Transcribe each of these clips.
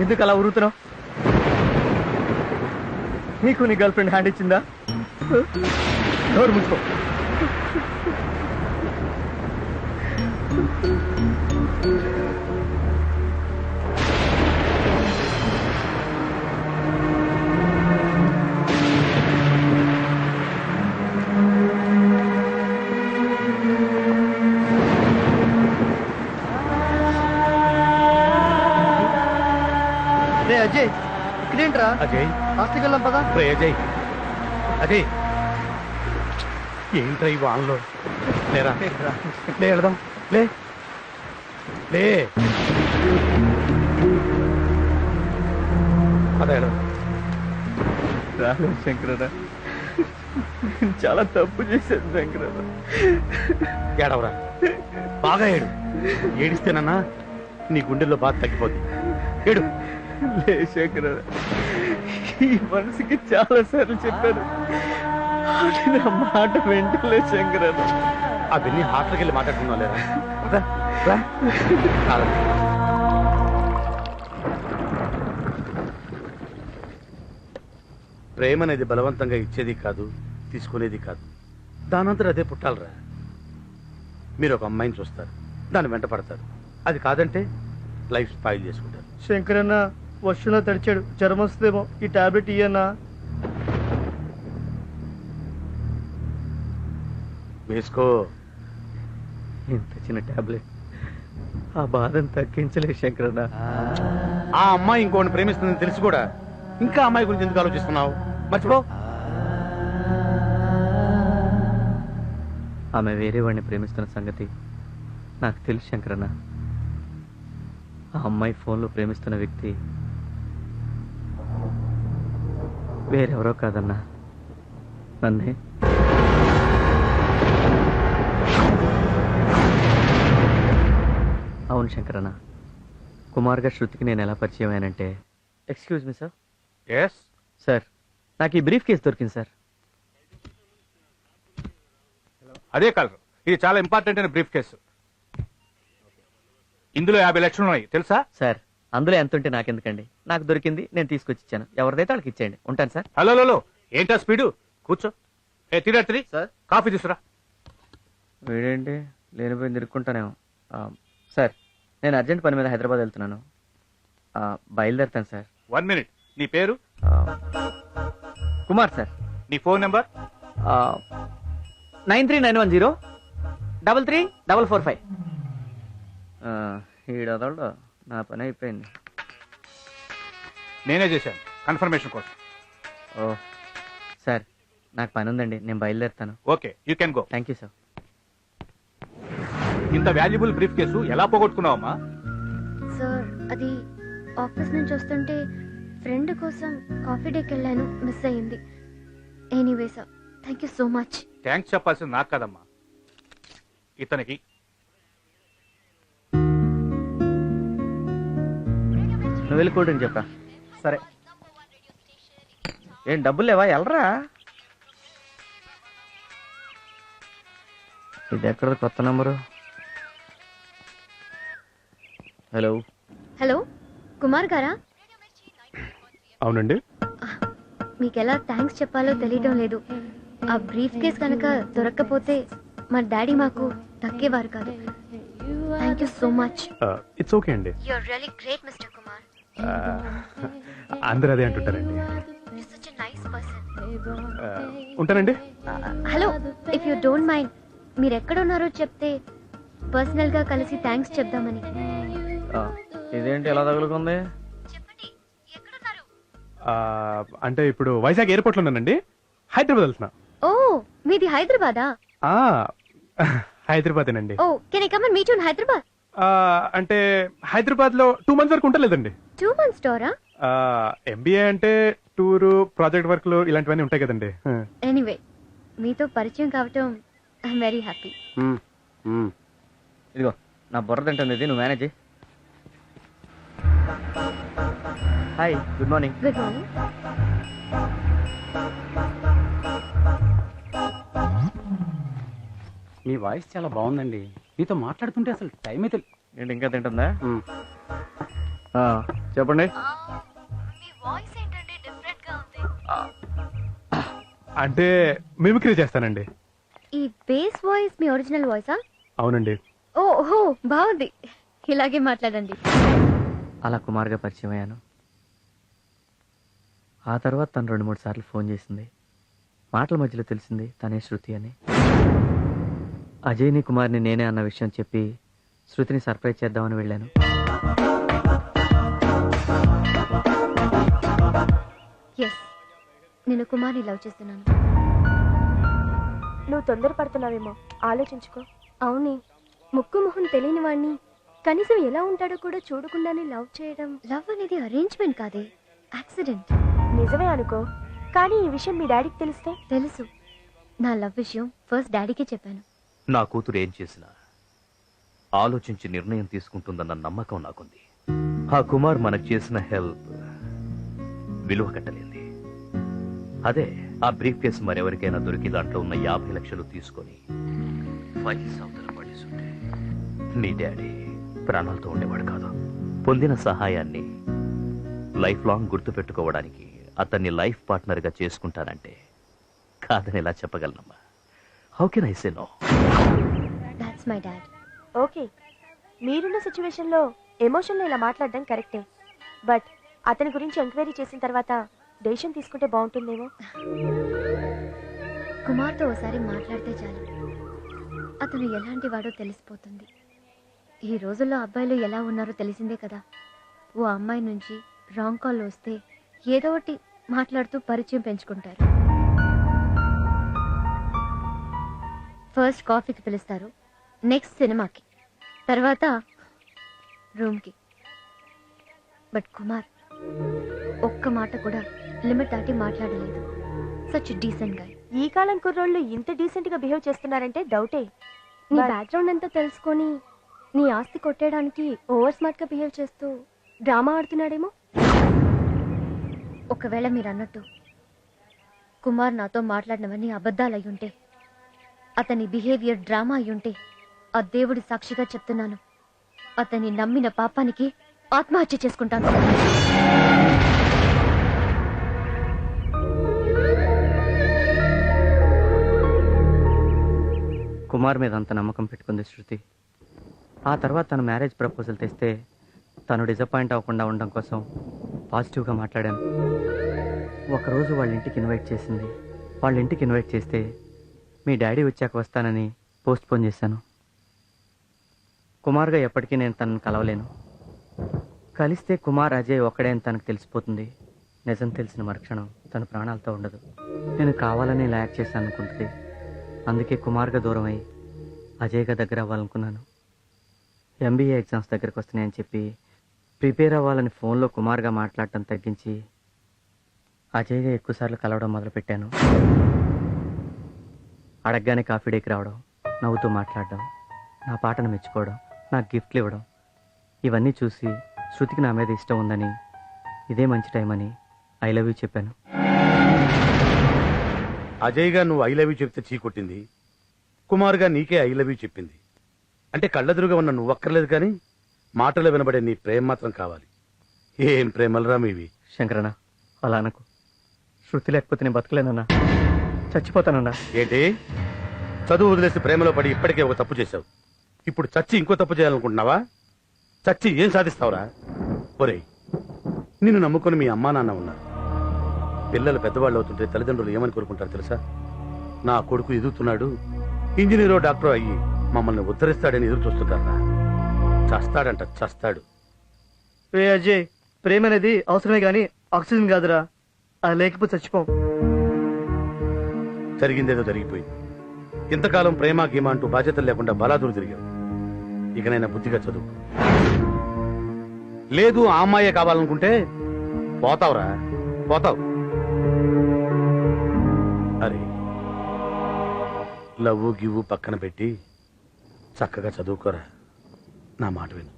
ఎందుకు అలా ఉరుతున్నావు నీకు నీ గర్ల్ ఫ్రెండ్ హ్యాండ్ ఇచ్చిందా నోరు ముసుకో you. అజయ్. హాస్టల్కి వెళ్ళాం పదా? రే అజయ్. అజయ్. ఏంట్రా ఈ వానలో? లేరా? లే వెళదాం. లే. లే. అదే రాలేదు నేను చాలా తప్పు చేశాను శంకరన్న ఏడవరా? బాగా ఏడు. ఏడిస్తేనన్నా నీ గుండెల్లో బాధ తగ్గిపోద్ది. ఏడు. లే శంకరన్న ఈ మనసుకి చాలా సార్లు చెప్పాను. నా మాట వెంటలే శంకరన్న అవన్నీ హాస్టల్కి వెళ్ళి మాట్లాడుకున్నావు లేదా. ప్రేమ అనేది బలవంతంగా ఇచ్చేది కాదు తీసుకునేది కాదు. దానంతరం అదే పుట్టాలరా. మీరు ఒక అమ్మాయిని చూస్తారు దాన్ని వెంట పడతారు అది కాదంటే లైఫ్ స్పాయిల్ చేసుకుంటారు. శంకరన్న వర్షంలో తడిచాడు. జ్వరం వస్తుందేమో. ఈ టాబ్లెట్ ఇయ్యన్నా? వేసుకో. ఇంత చిన్న టాబ్లెట్. ఆ బాధను తగ్గించలే శంకరన్న. ఆ అమ్మాయి ఇంకోటి ప్రేమిస్తుందని తెలిసి కూడా. ఇంకా అమ్మాయి గురించి ఎందుకు ఆలోచిస్తున్నావు? మర్చిపో. ఆమె వేరే వాడిని ప్రేమిస్తున్న సంగతి నాకు తెలుసు శంకరన్న. ఆ అమ్మాయి ఫోన్లో ప్రేమిస్తున్న వ్యక్తి వేరెవరో కాదన్నా. నన్నే అవును శంకరన్న. కుమార్గా శృతికి నేను ఎలా పరిచయం అయ్యానంటే excuse me sir. Yes sir నాకు ఈ బ్రీఫ్ కేసు దొరికింది సార్. అదే కలరు ఇది చాలా ఇంపార్టెంట్ అయిన బ్రీఫ్ కేసు. ఇందులో యాభై లక్షలు ఉన్నాయి తెలుసా? సార్. అందులో ఎంత ఉంటే నాకెందుకండి? నాకు దొరికింది నేను తీసుకొచ్చి ఇచ్చాను ఎవరిదైతే వాళ్ళకి ఇచ్చేయండి. ఉంటాను సార్. హలో హలో ఏంటా స్పీడు? కూర్చో. ఏ తిరాత్రి సార్. కాఫీ తీసురా వీడేంటి? లేనిపోయి తిరుక్కుంటానేమో. ఆ, సార్ నేను అర్జెంట్ పని మీద హైదరాబాద్ వెళ్తున్నాను. ఆ, బయలుదేరుతాను సార్. One minute. నీ పేరు? ఆ, కుమార్ సార్. నీ phone number? Nine three nine one zero double three double four five. ఈడదోళ్ళు. నా పని అయిపోయింది. నేనే చేశాను. కన్ఫర్మేషన్ కోసం. ఓ సార్ నాకు పని ఉందండి. నేను బయలుదేరుతాను. Okay you can go. Thank you sir. ఇంత వాల్యుబుల్ బ్రీఫ్ కేసు ఎలా పోగొట్టుకున్నావమ్మా? సార్ అది ఆఫీస్ నుంచి వస్తుంటే ఫ్రెండ్ కోసం కాఫీ డేకి వెళ్ళాను మిస్ అయ్యింది. Anyway sir thank you so much. Thanks చెప్పాల్సింది నాకు కదమ్మా. ఇతనికి నువ్వు వెళ్ళి కూల్ డ్రింక్ చెప్పరా సరే. ఏం డబ్బులు లేవా? వెళ్ళరా ఇది ఎక్కడ కొత్త నంబరు? హలో. హలో కుమార్ గారా? అవునండి. మీకు ఎలా థ్యాంక్స్ చెప్పాలో తెలియటం లేదు. ఆ బ్రీఫ్ కేస్ కనుక దొరక్కపోతే మా డాడీ మాకు దక్కేవారు కాదు. Thank you so much it's okay అండి. యూర్ రియలీ గ్రేట్ మిస్టర్ అందరూ అదే అంటుంటారండి. ఉంటానండి? Hello if you don't mind మీరు ఎక్కడున్నారో చెప్తే పర్సనల్గా కలిసి థ్యాంక్స్ చెప్దామని. ఇదేంటి ఎలా తగులుకుంది? అంటే ఇప్పుడు వైజాగ్ ఎయిర్పోర్ట్లో ఉన్నానండి. హైదరాబాద్ వెళ్తున్నా. ఓ మీది హైదరాబాదా? హైదరాబాదేనండి. ఓ can I come and meet you in Hyderabad అంటే హైదరాబాద్లో టూ మంత్స్ వరకు ఉంటలేదండి టూ మంత్స్ స్టోరా ఎంబీఏ అంటే టూరు ప్రాజెక్ట్ వర్క్లు ఇలాంటివన్నీ ఉంటాయి కదండి. ఎనీవే మీతో పరిచయం కావటం ఐఎమ్ వెరీ హ్యాపీ ఇదిగో నా బుర్ర తింటుంది ఇది నువ్వు మేనేజ్ చేయి. Hi good morning good morning మీ వాయిస్ చాలా బాగుందండి. మీతో మాట్లాడుతుంటే అసలు టైం అయితే ఏంటి ఇంకా తింటుందా? చెప్పండి. మీ వాయిస్ ఏంటంటే డిఫరెంట్గా ఉంది. అంటే మిమిక్రీ చేస్తానండి. ఈ బేస్ వాయిస్ మీ ఒరిజినల్ వాయిసా? అవునండి. ఓహో బాగుంది. ఇలాగే మాట్లాడండి. అలా కుమార్గా పరిచయం అయ్యాను. ఆ తర్వాత తను రెండు మూడు సార్లు ఫోన్ చేసింది. మాటల మధ్యలో తెలిసింది తనే శృతి అని. అజయ్ని కుమార్ని నేనే అన్న విషయం చెప్పి శృతిని సర్ప్రైజ్ చేద్దామని వెళ్ళాను. ఎస్ నేను కుమార్ని లవ్ చేస్తున్నాను. నువ్వు తొందరపడుతున్నావేమో. ఆలోచించుకో. అవునే. ముక్కు మొహం తెలియని వాణ్ణి కనీసం ఎలా ఉంటాడో కూడా చూడకుండానే లవ్ చేయడం. లవ్ అనేది అరేంజ్మెంట్ కాదే. యాక్సిడెంట్ నిజమే అనుకో. కానీ ఈ విషయం మీ డాడీకి తెలిస్తే? తెలుసు. నా లవ్ విషయం ఫస్ట్ డాడీకి చెప్పాను. నా కూతురు ఏం చేసినా ఆలోచించి నిర్ణయం తీసుకుంటుందన్న నమ్మకం నాకుంది. ఆ కుమార్ మనకు చేసిన హెల్ప్ విలువ కట్టలేంది. అదే ఆ బ్రీఫ్ కేసు మరెవరికైనా దొరికి దాంట్లో ఉన్న యాభై లక్షలు తీసుకొని ఫైల్స్ అవతల పడేసుంటే నీ డాడీ ప్రాణాలతో ఉండేవాడు కాదు. పొందిన సహాయాన్ని లైఫ్ లాంగ్ గుర్తుపెట్టుకోవడానికి అతన్ని లైఫ్ పార్ట్నర్గా చేసుకుంటానంటే కాదని ఎలా చెప్పగలనమ్మా. How can I say no that's my dad okay మీరున్న సిచ్యువేషన్లో ఎమోషన్లో ఇలా మాట్లాడడం కరెక్టే. బట్ అతని గురించి ఎంక్వైరీ చేసిన తర్వాత డెసిషన్ తీసుకుంటే బాగుంటుందేమో? కుమార్తో ఒకసారి మాట్లాడితే చాలు. అతను ఎలాంటి వాడో తెలిసిపోతుంది. ఈ రోజుల్లో అబ్బాయిలు ఎలా ఉన్నారో తెలిసిందే కదా. ఓ అమ్మాయి నుంచి రాంగ్ కాల్ వస్తే ఏదో ఒకటి మాట్లాడుతూ పరిచయం పెంచుకుంటారు. ఫస్ట్ కాఫీకి పిలుస్తారు నెక్స్ట్ సినిమాకి తర్వాత రూమ్కి. బట్ కుమార్ ఒక్క మాట కూడా లిమిట్ దాటి మాట్లాడలేదు. సచ్ డీసెంట్గా ఈ కాలం కుర్రోళ్ళు ఇంత డీసెంట్గా బిహేవ్ చేస్తున్నారంటే డౌటే. నీ బ్యాక్గ్రౌండ్ అంతా తెలుసుకొని నీ ఆస్తి కొట్టేయడానికి ఓవర్ స్మార్ట్గా బిహేవ్ చేస్తూ డ్రామా ఆడుతున్నాడేమో? ఒకవేళ మీరు అన్నట్టు కుమార్ నాతో మాట్లాడినవన్నీ అబద్ధాలు అయ్యుంటే అతని బిహేవియర్ డ్రామా అయ్యుంటే ఆ దేవుడి సాక్షిగా చెప్తున్నాను. అతన్ని నమ్మిన పాపానికి ఆత్మహత్య చేసుకుంటాను. కుమార్ మీద అంత నమ్మకం పెట్టుకుంది శృతి. ఆ తర్వాత తన మ్యారేజ్ ప్రపోజల్ తెస్తే తను డిసప్పాయింట్ అవ్వకుండా ఉండడం కోసం పాజిటివ్గా మాట్లాడాను. ఒకరోజు వాళ్ళ ఇంటికి ఇన్వైట్ చేసింది. వాళ్ళ ఇంటికి ఇన్వైట్ చేస్తే మీ డాడీ వచ్చాక వస్తానని పోస్ట్పోన్ చేశాను. కుమార్గా ఎప్పటికీ నేను తనను కలవలేను. కలిస్తే కుమార్ అజయ్ ఒక్కడే అని తనకు తెలిసిపోతుంది. నిజం తెలిసిన మరుక్షణం తన ప్రాణాలతో ఉండదు. నేను కావాలని ఇలా చేశాను అనుకుంటుంది అందుకే కుమార్గా దూరం అయ్యి అజయ్గా దగ్గర అవ్వాలనుకున్నాను. ఎంబీఏ ఎగ్జామ్స్ దగ్గరకు వస్తున్నాయని చెప్పి ప్రిపేర్ అవ్వాలని ఫోన్లో కుమార్గా మాట్లాడటం తగ్గించి అజయ్గా ఎక్కువసార్లు కలవడం మొదలుపెట్టాను. అడగగానే కాఫీ డేకి రావడం నవ్వుతూ మాట్లాడడం నా పాటను మెచ్చుకోవడం నాకు గిఫ్ట్లు ఇవ్వడం ఇవన్నీ చూసి శృతికి నా మీద ఇష్టం ఉందని ఇదే మంచి టైం అని ఐ లవ్ యూ చెప్పాను. అజయ్గా నువ్వు ఐ లవ్ యూ చెప్తే చీకొట్టింది కుమార్గా నీకే ఐ లవ్ యూ చెప్పింది. అంటే కళ్ళెదురుగా ఉన్న నువ్వు అక్కర్లేదు కానీ మాటలో వినబడే నీ ప్రేమ మాత్రం కావాలి. ఏం ప్రేమలరా మీవి. శంకరన్న అలా అనకు. శృతి లేకపోతే నేను బతకలేనన్నా. చచ్చిపోతానన్నా. ఏంటి? చదువు వదిలేసి ప్రేమలో పడి ఇప్పటికే ఒక తప్పు చేశావు. ఇప్పుడు చచ్చి ఇంకో తప్పు చేయాలనుకుంటున్నావా? చచ్చి ఏం సాధిస్తావురా? ఒరేయ్ నిన్ను నమ్ముకొని మీ అమ్మా నాన్న ఉన్నారు. పిల్లలు పెద్దవాళ్ళు అవుతుంటే తల్లిదండ్రులు ఏమని కోరుకుంటారు తెలుసా? నా కొడుకు ఎదుగుతున్నాడు ఇంజనీరో డాక్టర్ అయ్యి మమ్మల్ని ఉద్ధరిస్తాడని ఎదురు చూస్తుంటారా? చస్తాడంట చస్తాడు. రే అజయ్ ప్రేమ అనేది అవసరమే గాని ఆక్సిజన్ కాదురా. అది లేకపోతే చచ్చిపోం. జరిగిందేదో జరిగిపోయింది. ఇంతకాలం ప్రేమ గీమ అంటూ బాధ్యతలు లేకుండా బలాదులు తిరిగావు ఇకనైనా బుద్ధిగా చదువు. లేదు ఆ అమ్మాయే కావాలనుకుంటే పోతావురా పోతావు. అరే లవ్వు గివ్వు పక్కన పెట్టి చక్కగా చదువుకోరా. నా మాట విను.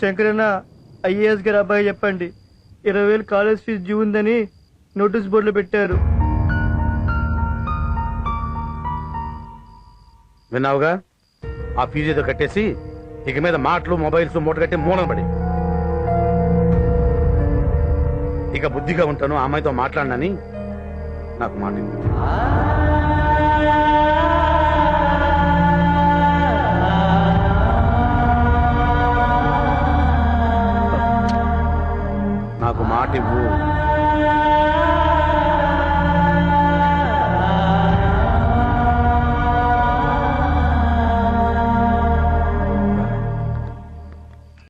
శంకరన్న ఐఏఎస్ గారు అబ్బాయి చెప్పండి. ఇరవై వేలు కాలేజ్ ఫీజు ఉందని నోటీస్ బోర్డులో పెట్టారు. విన్నావుగా? ఆ ఫీజీతో కట్టేసి ఇక మీద మాటలు మొబైల్స్ మూట కట్టి మూలం పడి. ఇక బుద్ధిగా ఉంటాను అమ్మాయితో మాట్లాడినని నాకు మాట